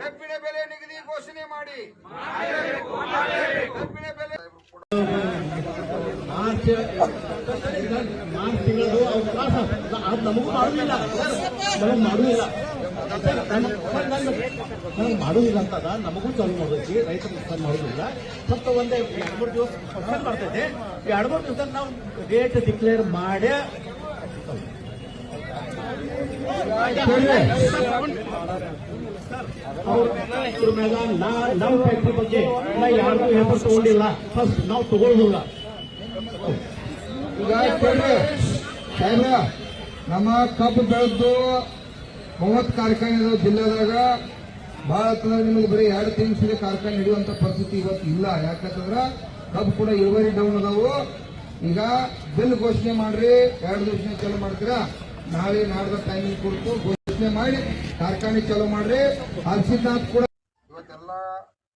ಕಬ್ಬಿಣ ಬೆಲೆ ನಿಗದಿ ಘೋಷಣೆ ಮಾಡಿ. ಕಬ್ಬಿಣ ಬೆಲೆ ಮಾರ್ಚ್ ಮಾರ್ಚ್ ತಿಂಗಳದು ಅವ್ರ ಅದು ನಮಗೂ ಮಾಡುವುದಿಲ್ಲ ನಮಗೆ ಮಾಡುವುದಿಲ್ಲ ನನಗೆ ಮಾಡುವುದಿಲ್ಲ ಅಂತದ ನಮಗೂ ಚಾಲು ಮಾಡಬೇಕು ರೈತರು ಚಾಲು ಮಾಡುವುದಿಲ್ಲ ಸ್ವಲ್ಪ ಒಂದೇ ಎರಡು ಮೂರು ದಿವಸ ಮಾಡ್ತಾ ಎರಡು ಮೂರು ದಿವಸ ನಾವು ರೇಟ್ ಡಿಕ್ಲೇರ್ ಮಾಡಿ ಅವ್ರ ಮ್ಯಾಗ ನಾ ನಮ್ಮ ಫ್ಯಾಕ್ಟ್ರಿ ಬಗ್ಗೆ ನಾ ಯಾರಿಗೂ ಹೆಸರು ತಗೊಂಡಿಲ್ಲ ಫಸ್ಟ್ ನಾವು ತಗೊಳ್ಳೋದಿಲ್ಲ ಈಗ ಕೇಳ್ರಿ ಸಾಹೇಬ್ರ ನಮ್ಮ ಕಬ್ಬು ಬೆಳೆದು ಮೂವತ್ತು ಕಾರ್ಖಾನೆ ಇರೋ ಜಿಲ್ಲೆದಾಗ ಭಾಳ ನಿಮಗೆ ಬರೀ ಎರಡು ತಿಂಗಳ ಕಾರ್ಖಾನೆ ಹಿಡಿಯುವಂತ ಪರಿಸ್ಥಿತಿ ಇವತ್ತು ಇಲ್ಲ ಯಾಕಂತಂದ್ರ ಕಬ್ಬು ಕೂಡ ಇಳುವರಿ ಡೌನ್ ಅದಾವು ಈಗ ಬಿಲ್ ಘೋಷಣೆ ಮಾಡ್ರಿ ಎರಡು ದಿವಸ ಚಾಲೂ ಮಾಡ್ತೀರಾ ನಾಳೆ ನಾಡ್ದ ಟೈಮಿಂಗ್ ಕೊಟ್ಟು ಘೋಷಣೆ ಮಾಡಿ, ಕಾರ್ಖಾನೆ ಚಾಲೂ ಮಾಡ್ರಿ. ಹರ್ಷಿದ್ನಾಥ್ ಕೂಡ ಇವತ್ತೆಲ್ಲ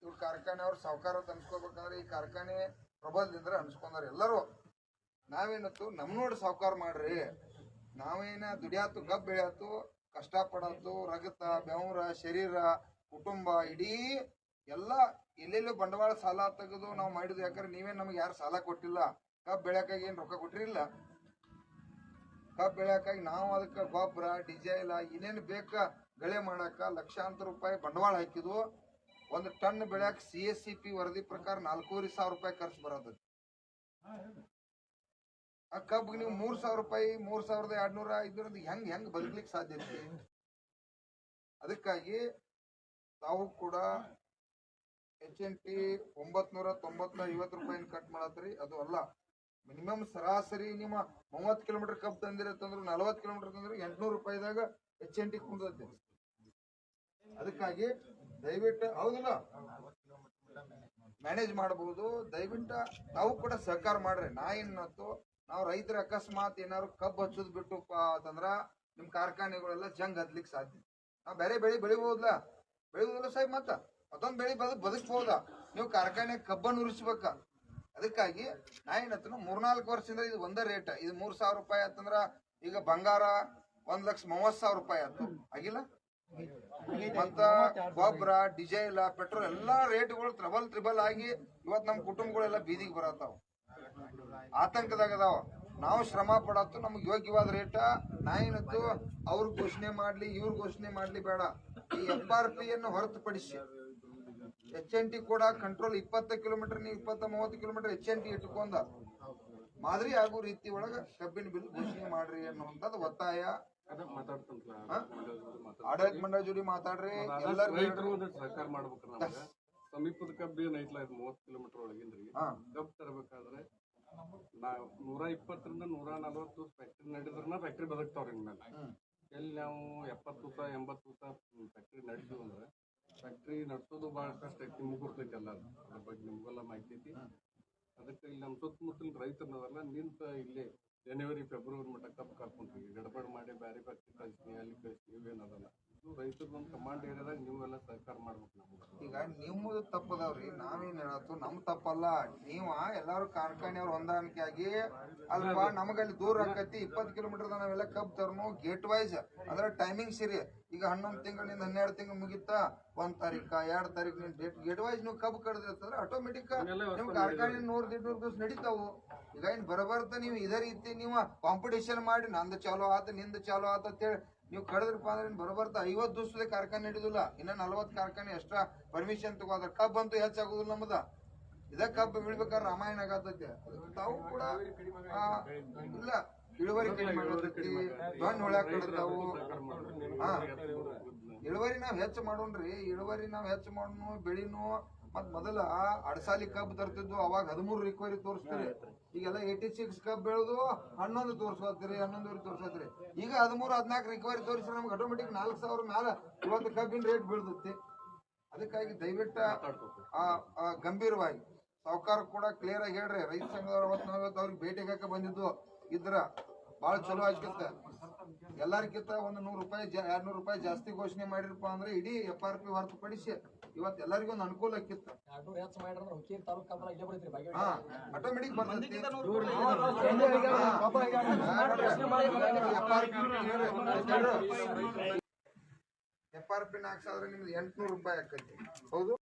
ಇವ್ರ ಕಾರ್ಖಾನೆ ಅವ್ರು ಸಾವುಕಾರ ಅನ್ಸ್ಕೋಬೇಕಂದ್ರೆ ಈ ಕಾರ್ಖಾನೆ ಪ್ರಬಲದಿಂದ ಅನ್ಸ್ಕೊಂಡಾರ ಎಲ್ಲರೂ. ನಾವೇನತ್ತು ನಮ್ ನೋಡಿ ಸಾವುಕಾರ ಮಾಡ್ರಿ. ನಾವೇನ ದುಡಿಯಾತು, ಗಬ್ ಬೆಳೆಯತ್ತು ಕಷ್ಟ ಪಡತ್ತು ರಗತ, ಬೆವರ, ಶರೀರ, ಕುಟುಂಬ, ಇಡೀ ಎಲ್ಲ ಎಲ್ಲೆಲ್ಲೂ ಬಂಡವಾಳ ಸಾಲ ತೆಗೆದು ನಾವು ಮಾಡಿದ್ವಿ. ಯಾಕಂದ್ರೆ ನೀವೇ ನಮ್ಗೆ ಯಾರು ಸಾಲ ಕೊಟ್ಟಿಲ್ಲ? ಕಬ್ ಬೆಳೆಯಕ್ಕಾಗಿ ಏನು ರೊಕ್ಕ ಕೊಟ್ಟಿರಿಲ್ಲ ಕಬ್ಬ್ ಬೆಳೆಯಕ್ಕಾಗಿ ನಾವು ಅದಕ್ಕೆ ಗೊಬ್ಬರ ಡಿಸೈಲ್ ಏನೇನು ಬೇಕ ಗಳೆ ಮಾಡಾಕ ಲಕ್ಷಾಂತರ ರೂಪಾಯಿ ಬಂಡವಾಳ ಹಾಕಿದ್ವು. ಒಂದು ಟನ್ ಬೆಳೆಯಕ್ಕೆ ಸಿ ಎಸ್ ಸಿ ಪಿ ವರದಿ ಪ್ರಕಾರ ನಾಲ್ಕೂವರೆ ಸಾವಿರ ರೂಪಾಯಿ ಖರ್ಚು ಬರೋದು ಆ ಕಬ್ಬಿಗೆ ನೀವು ಮೂರ್ ಸಾವಿರ ರೂಪಾಯಿ, ಮೂರು ಸಾವಿರದ ಎರಡ್ನೂರ ಐದ್ನೂರ ಹೆಂಗ್ ಹೆಂಗ್ ಬದುಕಲಿಕ್ಕೆ ಸಾಧ್ಯ ಅದಕ್ಕಾಗಿ ತಾವು ಕೂಡ ಎಚ್ ಎನ್ ಟಿ ಒಂಬತ್ನೂರ ತೊಂಬತ್ತ ಐವತ್ತು ರೂಪಾಯಿ ಕಟ್ ಮಾಡತ್ರಿ. ಅದು ಅಲ್ಲ ಮಿನಿಮಮ್ ಸರಾಸರಿ ನಿಮ್ಮ ಮೂವತ್ತು ಕಿಲೋಮೀಟರ್ ಕಬ್ ತಂದಿರತ್ತಂದ್ರೆ ನಲವತ್ತು ಕಿಲೋಮೀಟರ್ ತಂದ್ರೆ ಎಂಟ್ನೂರು ರೂಪಾಯಿದಾಗ ಎಚ್ ಎನ್ ಟಿ ಅದಕ್ಕಾಗಿ ದಯವಿಟ್ಟು, ಹೌದಿಲ್ಲ? ಮ್ಯಾನೇಜ್ ಮಾಡಬಹುದು ದಯವಿಟ್ಟು ನಾವು ಕೂಡ ಸಹಕಾರ ಮಾಡ್ರಿ. ನಾ ಏನತ್ತು ನಾವು ರೈತರ ಅಕಸ್ಮಾತ್ ಏನಾದ್ರು ಕಬ್ಬು ಹಚ್ಚೋದು ಬಿಟ್ಟು ಅಂತಂದ್ರ ನಿಮ್ಮ ಕಾರ್ಖಾನೆಗಳೆಲ್ಲ ಜಂಗ್ ಹತ್ಲಿಕ್ಕೆ ಸಾಧ್ಯ. ನಾವು ಬೇರೆ ಬೆಳಿ ಬೆಳಿಬಹುದಲ್ಲ ಬೆಳಿಬಹುದಲ್ಲ ಸಾಹೇಬ್ ಮತ್ತ? ಮತ್ತೊಂದು ಬೆಳಿ ಬದುಕ್ ಬದುಕಬಹುದ ನೀವು ಕಾರ್ಖಾನೆ ಕಬ್ಬನ್ನು ಉರಿಸ್ಬೇಕ. ಅದಕ್ಕಾಗಿ ನಾ ಮೂರು ಮೂರ್ನಾಲ್ಕು ವರ್ಷದಿಂದ ಇದು ಒಂದೇ ರೇಟ್. ಇದು ಮೂರ್ ಸಾವಿರ ರೂಪಾಯಿ ಆತಂದ್ರ ಈಗ ಬಂಗಾರ ಒಂದ್ ಲಕ್ಷ ಮೂವತ್ ಸಾವಿರ ರೂಪಾಯಿ ಆಯ್ತು. ಆಗಿಲ್ಲ? ಮತ್ತ ಗೊಬ್ಬರ ಡಿಸೈಲ್, ಪೆಟ್ರೋಲ್ ಎಲ್ಲಾ ರೇಟ್ಗಳು ತ್ರಿಬಲ್ ತ್ರಿಬಲ್ ಆಗಿ ಇವತ್ ನಮ್ ಕುಟುಂಬಗಳೆಲ್ಲ ಬೀದಿಗೆ ಬರತ್ತಾವ. ಆತಂಕದಾಗ ಅದಾವ. ನಾವು ಶ್ರಮ ಪಡತ್ತು ನಮ್ಗೆ ಯೋಗ್ಯವಾದ ರೇಟ. ನಾ ಏನತ್ತು ಅವ್ರ ಘೋಷಣೆ ಮಾಡ್ಲಿ, ಇವ್ರ ಘೋಷಣೆ ಮಾಡ್ಲಿ ಬೇಡ. ಈ ಎಫ್ ಆರ್ ಪಿ ಅನ್ನು ಹೊರತುಪಡಿಸಿ ಎಚ್ ಎನ್ ಟಿ ಕೂಡ ಕಂಟ್ರೋಲ್ ಇಪ್ಪತ್ತು ಕಿಲೋಮೀಟರ್ ನೀವು ಇಪ್ಪತ್ತ ಮೂವತ್ತು ಕಿಲೋಮೀಟರ್ ಎಚ್ ಎನ್ ಟಿ ಇಟ್ಕೊಂಡ ಮಾದರಿ ಆಗೋ ರೀತಿ ಒಳಗ ಕಬ್ಬಿನ ಬಿಲ್ ಘೋಷಣೆ ಮಾಡ್ರಿ ಅನ್ನುವಂಥದ್ದು ಒತ್ತಾಯ? ಆಡಳಿತ ಮಂಡಳಿ ಜೋಡಿ ಮಾತಾಡ್ರಿ. ಸಹಕಾರ ಮಾಡ್ಬೇಕ್ರಿ ಸಮೀಪದ ಕಬ್ಬಿ ಏನ್ ಐತ್ಲ ಇದು ಮೂವತ್ ಕಿಲೋಮೀಟರ್ ಒಳಗಿಂದ್ರಿ? ರೀ ಕಬ್ಬ್ ತರಬೇಕಾದ್ರೆ ನಾವು ನೂರ ಇಪ್ಪತ್ತರಿಂದ ನೂರ ನಲ್ವತ್ತು ಫ್ಯಾಕ್ಟ್ರಿ ನಡೆದ್ರನ ಫ್ಯಾಕ್ಟ್ರಿ ಬದುಕ್ತಾವ್ರಿ ಇನ್ಮೇಲೆ. ಎಲ್ಲಿ ನಾವು ಎಪ್ಪತ್ತು ಎಂಬತ್ತು ಫ್ಯಾಕ್ಟ್ರಿ ನಡೆಸಿದ್ವಿ ಅಂದ್ರೆ ಫ್ಯಾಕ್ಟ್ರಿ ನಡ್ಸೋದು ಭಾಳ ಕಷ್ಟ ಐತಿ ನಿಮ್ಗೆ ಎಲ್ಲ. ಅದ್ರ ಬಗ್ಗೆ ನಿಮ್ಗೆಲ್ಲ ಮಾಹಿತಿ ಐತಿ. ಅದಕ್ಕೆ ಇಲ್ಲಿ ನಮ್ಮ ಸುತ್ತಮುತ್ತಲ ರೈತರನ್ನದಲ್ಲ ನಿಂತ ಇಲ್ಲಿ ಜನವರಿ ಫೆಬ್ರವರಿ ಮಟ್ಟ ಕಪ್ ಕರ್ಕೊಂಡ್ರಿ ಗಡಬಡ ಮಾಡಿ ಬ್ಯಾರೆ ಫ್ಯಾಕ್ಟ್ರಿ ಕಳಿಸ್ತೀನಿ ಅಲ್ಲಿ ಕಳಿಸ್ತೀನಿ ಇವೇನದಲ್ಲ ಇದು ರೈತರದೊಂದು ಕಮಾಂಡ್ ಏರಿಯಾದಾಗ ನೀವೆಲ್ಲ ಸಹಕಾರ ಮಾಡ್ಬೇಕು ನಮ್ಗೆ. ಈಗ ನಿಮ್ಮದು ತಪ್ಪದವ್ರಿ ನಾವೇನ್ ಹೇಳತ್ತು ನಮ್ಮ ತಪ್ಪಲ್ಲ. ನೀವ ಎಲ್ಲಾರು ಕಾರ್ಖಾನೆಯವ್ರ ಹೊಂದಾಣಿಕೆ ಆಗಿ ಅಲ್ವಾ ನಮಗಲ್ಲಿ ದೂರ ಆಕತಿ. ಇಪ್ಪತ್ತು ಕಿಲೋಮೀಟರ್ ನಾವೆಲ್ಲ ಕಬ್ ತರ್ನು ಗೇಟ್ ವೈಸ್ ಅಂದ್ರೆ ಟೈಮಿಂಗ್ ಸಿರಿ ಈಗ ಹನ್ನೊಂದು ತಿಂಗಳಿಂದ ಹನ್ನೆರಡು ತಿಂಗಳು ಮುಗಿತಾ ಒಂದ್ ತಾರೀಕ ಎರಡ್ ತಾರೀಕು ಡೇಟ್ ಗೇಟ್ ವೈಸ್ ನೀವು ಕಬ್ ಕಡ್ದಿರ್ತಂದ್ರೆ ಆಟೋಮೆಟಿಕ್ ನಿಮ್ ಕಾರ್ಖಾನೆ ನೂರ್ ದಿನೂರ್ ದಿವಸ ನಡೀತಾವು. ಈಗ ಏನ್ ಬರಬರ್ತ ನೀವು ಇದೇ ರೀತಿ ನೀವು ಕಾಂಪಿಟೇಷನ್ ಮಾಡಿ ನಂದು ಚಾಲೋ ಆತ ನಿಂದು ಚಾಲೋ ಆತ ಅಂತೇಳಿ ನೀವು ಕಡದ್ರಪ್ಪ ಅಂದ್ರೆ ಬರಬರ್ತ ಐವತ್ ದಿವಸದ ಕಾರ್ಖಾನೆ ಹಿಡಿದಿಲ್ಲ ಇನ್ನ ನಲ್ವತ್ ಕಾರ್ಖಾನೆ ಎಕ್ಸ್ಟ್ರಾ ಪರ್ಮಿಷನ್ ತಗೋದ್ರ ಕಬ್ಬ್ ಅಂತೂ ಹೆಚ್ಚಾಗುದಿಲ್ಲ ನಮ್ದ. ಇದ ಕಬ್ಬು ಬೀಳ್ಬೇಕಾದ್ರೆ ರಾಮಾಯಣ ಆಗತೈತೆ. ತಾವು ಕೂಡ ಇಲ್ಲ. ಇಳುವರಿ ಕಡಿಮೆ ಆಗತೈತಿ ಹೊಳ್ಯಾಕ ಕಡತಾವು ಹಾ. ಇಳುವರಿ ನಾವ್ ಹೆಚ್ಚು ಮಾಡೋಣ್ರಿ. ಇಳುವರಿ ನಾವ್ ಹೆಚ್ಚು ಮಾಡೋಣ ಬೆಳಿನು ಮತ್ ಮೊದಲ ಅಡಸಾಲಿ ಕಬ್ ತರ್ತಿದ್ವು ಅವಾಗ ಹದಿಮೂರು ರಿಕ್ವರಿ ತೋರಿಸ್ತೀರಿ. ಈಗೆಲ್ಲ ಏಯ್ಟಿ ಸಿಕ್ಸ್ ಕಬ್ ಬೆಳೆದು ಹನ್ನೊಂದು ತೋರ್ಸ್ಕೊತೀರಿ ಹನ್ನೊಂದುವರೆ ತೋರ್ಸತ್ರಿ ಈಗ ಹದಿಮೂರು ಹದಿನಾಲ್ಕು ರಿಕ್ವರಿ ತೋರಿಸಿ ನಮ್ಗೆ ಆಟೋಮೆಟಿಕ್ ನಾಲ್ಕು ಸಾವಿರ ಮ್ಯಾಲ ಇವತ್ತು ಕಬ್ಬಿನ ರೇಟ್ ಬೀಳ್ತೈತಿ. ಅದಕ್ಕಾಗಿ ದಯವಿಟ್ಟು ಗಂಭೀರವಾಗಿ ಸಾವುಕಾರ ಕೂಡ ಕ್ಲಿಯರ್ ಆಗಿ ಹೇಳ್ರಿ. ರೈತ ಸಂಘದವ್ರು ಅವತ್ತು ನಾವು ಇವತ್ತು ಅವ್ರಿಗೆ ಭೇಟಿಗಾಕ ಬಂದಿದ್ದು. ಇದ್ರ ಭಾಳ ಚಲೋ ಆಗಿತ್ತ ಎಲ್ಲಾರ್ಕಿಂತ ಒಂದು ನೂರು ರೂಪಾಯಿ ಎರಡ್ ನೂರು ರೂಪಾಯಿ ಜಾಸ್ತಿ ಘೋಷಣೆ ಮಾಡಿರಪ್ಪ ಅಂದ್ರೆ ಇಡೀ ಎಫ್ ಆರ್ ಪಿ ಹೊರತುಪಡಿಸಿ ಇವತ್ತು ಎಲ್ಲರಿಗೂ ಒಂದು ಅನುಕೂಲ ಆಕಿತ್ತು. ಎರಡ್ನೂರ ಆಟೋಮೆಟಿಕ್ ಬರ್ತೈತಿ ಎಫ್ ಆರ್ ಪಿ ನಾಲ್ಕು ಸಾವಿರ ನಿಮ್ದು ಎಂಟ್ನೂರು ರೂಪಾಯಿ ಆಕೈತಿ. ಹೌದು?